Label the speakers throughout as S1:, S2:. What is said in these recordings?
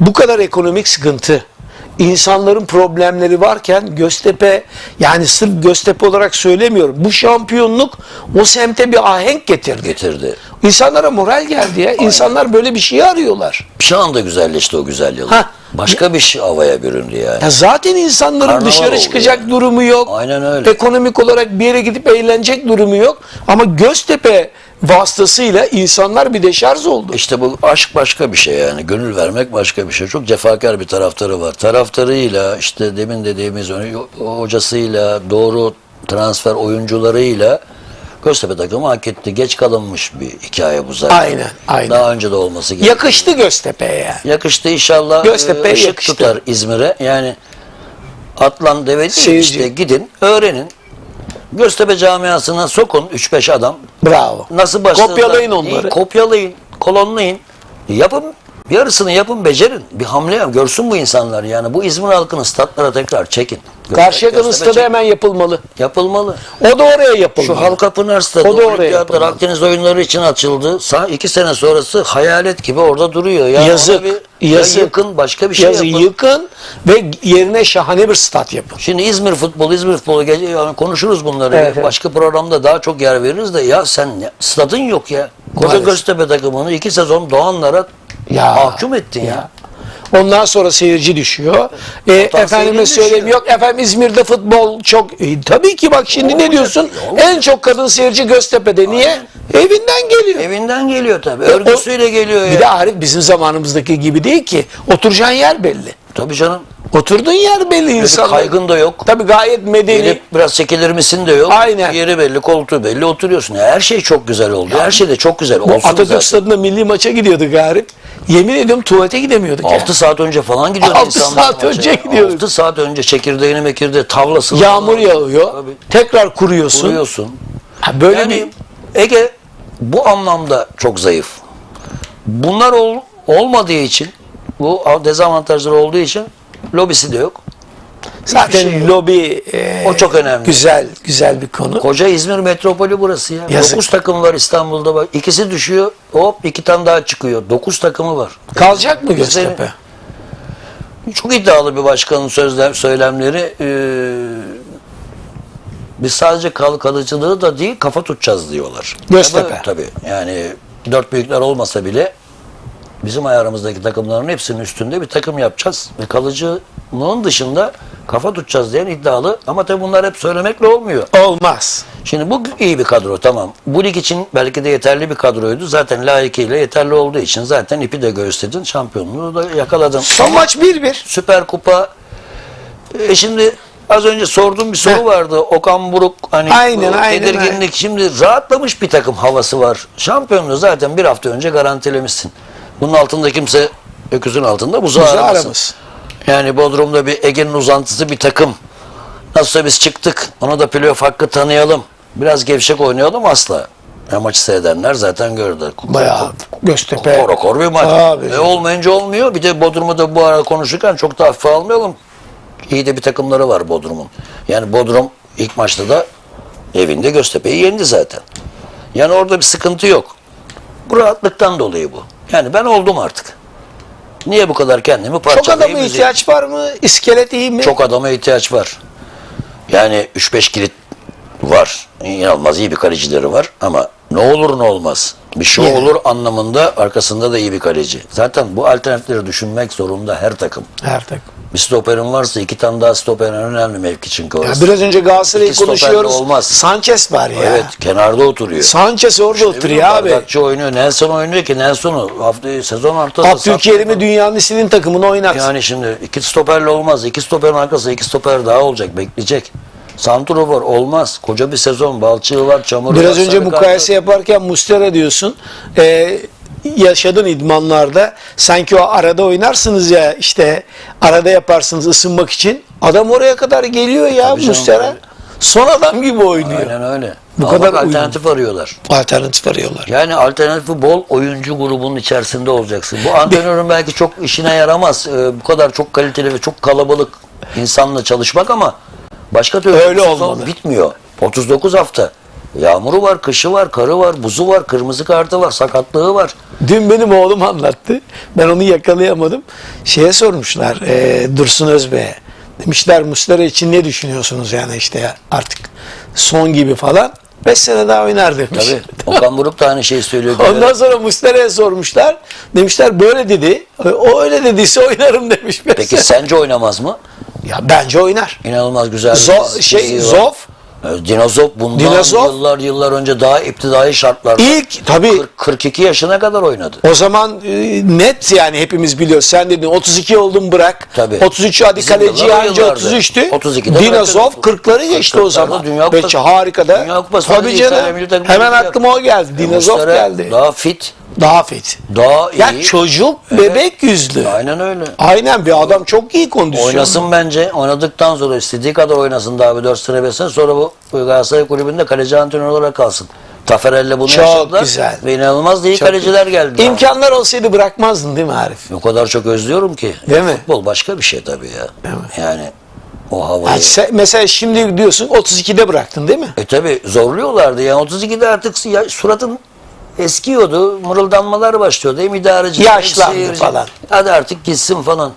S1: bu kadar ekonomik sıkıntı, insanların problemleri varken Göztepe yani sırf Göztepe olarak söylemiyorum. Bu şampiyonluk o semte bir ahenk getirdi.
S2: Getirdi.
S1: İnsanlara moral geldi ya. İnsanlar böyle bir şey arıyorlar.
S2: Bir anda güzelleşti o güzel yıl.
S1: Ha.
S2: Başka bir şey havaya büründü yani.
S1: Ya zaten insanların
S2: Karnaval
S1: dışarı
S2: oldu
S1: çıkacak
S2: yani.
S1: durumu yok.
S2: Aynen öyle.
S1: Ekonomik olarak bir yere gidip eğlenecek durumu yok. Ama Göztepe vasıtasıyla insanlar bir deşarj oldu.
S2: İşte bu aşk başka bir şey yani. Gönül vermek başka bir şey. Çok cefakar bir taraftarı var. Taraftarıyla işte demin dediğimiz o- hocasıyla doğru transfer oyuncularıyla Göztepe takımı hak etti. Geç kalınmış bir hikaye bu zaten.
S1: Aynen, aynen.
S2: Daha önce de olması gerekiyor.
S1: Yakıştı Göztepe'ye yani.
S2: Yakıştı inşallah.
S1: Göztepe'ye
S2: e, ışık
S1: yakıştı.
S2: tutar İzmir'e. Yani Atlan deve değil,
S1: Seyirci.
S2: işte gidin öğrenin. Göztepe camiasına sokun 3-5 adam.
S1: Bravo.
S2: Nasıl başladılar?
S1: Kopyalayın onları.
S2: İyi, kopyalayın, kolonlayın. Yapın, yarısını yapın, becerin. Bir hamle yap, görsün bu insanlar yani. Bu İzmir halkını statlara tekrar çekin.
S1: Karşıyaka'nın
S2: Göztepe
S1: stadı
S2: çekin.
S1: hemen yapılmalı.
S2: Yapılmalı.
S1: O da oraya yapılmalı.
S2: Şu Halkapınar Stadı,
S1: O da oraya yapılmalı.
S2: Akdeniz oyunları için açıldı. İki sene sonrası hayalet gibi orada duruyor. Ya
S1: Yazık,
S2: Bir,
S1: yazık.
S2: Ya yıkın, başka bir şey
S1: Yazı
S2: yapın.
S1: yıkın ve yerine şahane bir stat yapın.
S2: Şimdi İzmir futbolu, İzmir futbolu yani konuşuruz bunları.
S1: Evet, evet.
S2: Başka programda daha çok yer veririz de ya sen stadın yok ya. Koca. Göztepe takımını iki sezon Doğanlara
S1: Ya,
S2: mahkum ettin ya.
S1: ya. Ondan sonra seyirci düşüyor. E, efendime
S2: düşüyor.
S1: söyleyeyim yok efendim İzmir'de futbol çok E, tabii ki bak şimdi ne
S2: Olacak,
S1: diyorsun?
S2: olacak.
S1: En çok kadın seyirci Göztepe'de. Niye? Evinden geliyor.
S2: Evinden geliyor tabii.
S1: O-
S2: Örgüsüyle geliyor
S1: Bir
S2: ya.
S1: de Arif bizim zamanımızdaki gibi değil ki. Oturacağın yer belli.
S2: Tabii canım.
S1: Oturduğun yer belli insanlar.
S2: kaygın da yok.
S1: Tabii gayet medeni.
S2: Gelip biraz çekilir misin de yok.
S1: Aynen.
S2: Yeri belli, koltuğu belli oturuyorsun. Her şey çok güzel oldu. Her şey de çok güzel.
S1: Bu
S2: Olsun
S1: Atatürk
S2: zaten.
S1: Stadı'nda milli maça gidiyorduk Arif. Yemin ediyorum tuvalete gidemiyorduk. ya.
S2: 6 saat önce falan gidiyordu
S1: Altı
S2: insanlar
S1: saat
S2: maça.
S1: önce gidiyorduk.
S2: 6 saat önce çekirdeğini mekirde tavlasını
S1: Yağmur
S2: falan
S1: yağıyor.
S2: Tabii.
S1: Tekrar kuruyorsun.
S2: Vuruyorsun.
S1: Ha, böyle
S2: Yani
S1: bir
S2: Ege bu anlamda çok zayıf. Bunlar ol, olmadığı için, bu dezavantajları olduğu için lobisi de yok.
S1: zaten
S2: şey yok.
S1: lobi e,
S2: O çok önemli.
S1: Güzel, güzel bir konu.
S2: Koca İzmir metropolü burası ya.
S1: Yazık.
S2: 9 takım var İstanbul'da bak. İkisi düşüyor. Hop iki tane daha çıkıyor. 9 takımı var.
S1: Kalacak mı Göztepe?
S2: Çok iddialı bir başkanın sözler, söylemleri. Ee, biz sadece kal kalıcılığı da değil kafa tutacağız diyorlar.
S1: Göztepe.
S2: Tabii, tabii. Yani dört büyükler olmasa bile bizim ayarımızdaki takımların hepsinin üstünde bir takım yapacağız. Ve kalıcılığın dışında kafa tutacağız diyen iddialı. Ama tabii bunlar hep söylemekle olmuyor.
S1: Olmaz.
S2: Şimdi bu iyi bir kadro tamam. Bu lig için belki de yeterli bir kadroydu. Zaten layıkıyla yeterli olduğu için zaten ipi de gösterdin. Şampiyonluğu da yakaladın.
S1: Son
S2: Ama
S1: maç 1-1.
S2: Süper Kupa e şimdi az önce sorduğum bir soru
S1: Heh.
S2: vardı. Okan Buruk hani
S1: Aynen,
S2: bu
S1: aynen,
S2: tedirginlik
S1: aynen.
S2: şimdi rahatlamış bir takım havası var. Şampiyonluğu zaten bir hafta önce garantilemişsin. Bunun altında kimse öküzün altında buzağı aramasın.
S1: aramaz.
S2: Yani Bodrum'da bir Ege'nin uzantısı bir takım. Nasılsa biz çıktık. Ona da playoff hakkı tanıyalım. Biraz gevşek oynayalım asla. Ya maçı seyredenler zaten gördü.
S1: Bayağı Göztepe.
S2: Korokor bir maç.
S1: Abi.
S2: E olmayınca olmuyor. Bir de Bodrum'u da bu arada konuşurken çok da hafife almayalım. İyi de bir takımları var Bodrum'un. Yani Bodrum ilk maçta da evinde Göztepe'yi yendi zaten. Yani orada bir sıkıntı yok. Bu rahatlıktan dolayı bu. Yani ben oldum artık. Niye bu kadar kendimi
S1: Çok
S2: parçalayayım?
S1: adama
S2: üzeyim?
S1: ihtiyaç var mı? İskelet iyi mi?
S2: Çok adama ihtiyaç var. Yani 3-5 kilit var. İnanılmaz iyi bir kalecileri var ama ne olur ne olmaz. Bir şey
S1: Yani.
S2: olur anlamında arkasında da iyi bir kaleci. Zaten bu alternatifleri düşünmek zorunda her takım.
S1: Her takım.
S2: Bir stoperin varsa iki tane daha stoperin önemli mevki
S1: Ya
S2: orası.
S1: biraz önce Galatasaray'ı konuşuyoruz.
S2: olmaz.
S1: Sanchez var ya.
S2: Evet kenarda oturuyor.
S1: Sanchez orada oturuyor abi.
S2: Bardakçı oynuyor. Nelson oynuyor ki Nelson'u hafta sezon ortasında
S1: Abdülkerim'i dünyanın istediğin takımını oynat.
S2: Yani şimdi iki stoperle olmaz. İki stoperin arkasında iki stoper daha olacak. Bekleyecek. Santrofor olmaz. Koca bir sezon. Balçığı var, çamuru var.
S1: Biraz önce
S2: sarı
S1: mukayese yaparken Mustera diyorsun. Ee, yaşadın idmanlarda. Sanki o arada oynarsınız ya işte arada yaparsınız ısınmak için. Adam oraya kadar geliyor ya
S2: Tabii canım,
S1: Mustera.
S2: tabii.
S1: Son adam gibi oynuyor.
S2: Aynen öyle.
S1: Bu
S2: Ama
S1: kadar
S2: bak, alternatif arıyorlar.
S1: Alternatif arıyorlar.
S2: Yani alternatifi bol oyuncu grubunun içerisinde olacaksın. Bu antrenörün belki çok işine yaramaz. Ee, bu kadar çok kaliteli ve çok kalabalık insanla çalışmak ama başka türlü
S1: Öyle olmalı.
S2: bitmiyor. 39 hafta. Yağmuru var, kışı var, karı var, buzu var, kırmızı kartı var, sakatlığı var.
S1: Dün benim oğlum anlattı. Ben onu yakalayamadım. Şeye sormuşlar e, Dursun Özbey'e. Demişler Muslera için ne düşünüyorsunuz yani işte artık son gibi falan. 5 sene daha oynar demiş.
S2: Tabii. Okan Buruk da aynı şeyi söylüyor.
S1: Ondan sonra Muslera'ya sormuşlar. Demişler böyle dedi. O öyle dediyse oynarım demiş.
S2: Peki sence oynamaz mı?
S1: Ya bence oynar.
S2: İnanılmaz güzel
S1: Zo- şey. Zof
S2: Evet, Dinozov bundan
S1: Dinozov.
S2: yıllar yıllar önce daha iptidai şartlarda
S1: ilk tabii
S2: 40 42 yaşına kadar oynadı.
S1: o zaman e, net yani hepimiz biliyoruz. Sen dedin 32 oldun bırak.
S2: Tabii.
S1: 33 hadi
S2: Bizim
S1: kaleci
S2: o yıllardı.
S1: 33'tü.
S2: 32'de
S1: Dinozov
S2: bırakırdı.
S1: 40'ları geçti o
S2: 40'larda
S1: zaman.
S2: Dünya Kupası-
S1: harika da.
S2: Dünya Kupası
S1: Tabii canım. Hemen aklıma o geldi. Dinozov geldi. Daha,
S2: Daha fit, daha iyi.
S1: Ya çocuk bebek yüzlü.
S2: Aynen öyle.
S1: Aynen bir adam çok iyi kondisyon.
S2: Oynasın bence. Oynadıktan sonra istediği kadar oynasın daha bir 4 sene 5 sene. Sonra bu Galatasaray Kulübü'nde kaleci antrenör olarak kalsın. Taferel'le bunu
S1: Çok
S2: yaşadılar.
S1: güzel.
S2: Ve inanılmaz iyi
S1: Çok
S2: kaleciler geldi.
S1: İmkanlar olsaydı bırakmazdın değil mi Arif?
S2: O kadar çok özlüyorum ki.
S1: Değil mi?
S2: Futbol başka bir şey tabii ya.
S1: Değil mi?
S2: Yani o havayı.
S1: Yani sen- mesela şimdi diyorsun 32'de bıraktın değil mi?
S2: E tabi zorluyorlardı. Yani 32'de artık ya, suratın eskiyordu. Mırıldanmalar başlıyordu. Hem idareci hem
S1: Yaşlandı
S2: seyirci.
S1: falan.
S2: Hadi artık gitsin falan.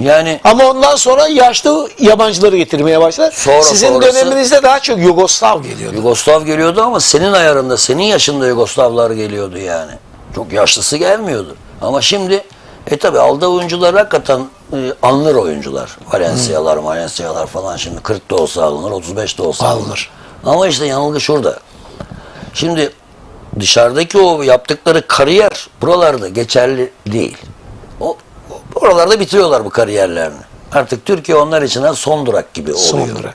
S2: Yani
S1: Ama ondan sonra yaşlı yabancıları getirmeye başladı.
S2: Sonra
S1: Sizin
S2: sonrası-
S1: döneminizde daha çok Yugoslav geliyordu.
S2: Yugoslav geliyordu ama senin ayarında, senin yaşında Yugoslavlar geliyordu yani. Çok yaşlısı gelmiyordu. Ama şimdi e tabi aldığı oyuncular hakikaten e, alınır oyuncular. Valencia'lar, Valencia'lar falan şimdi 40 da olsa alınır, 35 de olsa alınır.
S1: Alınır.
S2: Ama işte yanılgı şurada. Şimdi dışarıdaki o yaptıkları kariyer buralarda geçerli değil. O, oralarda bitiriyorlar bu kariyerlerini. Artık Türkiye onlar için son durak gibi oluyor.
S1: Son durak.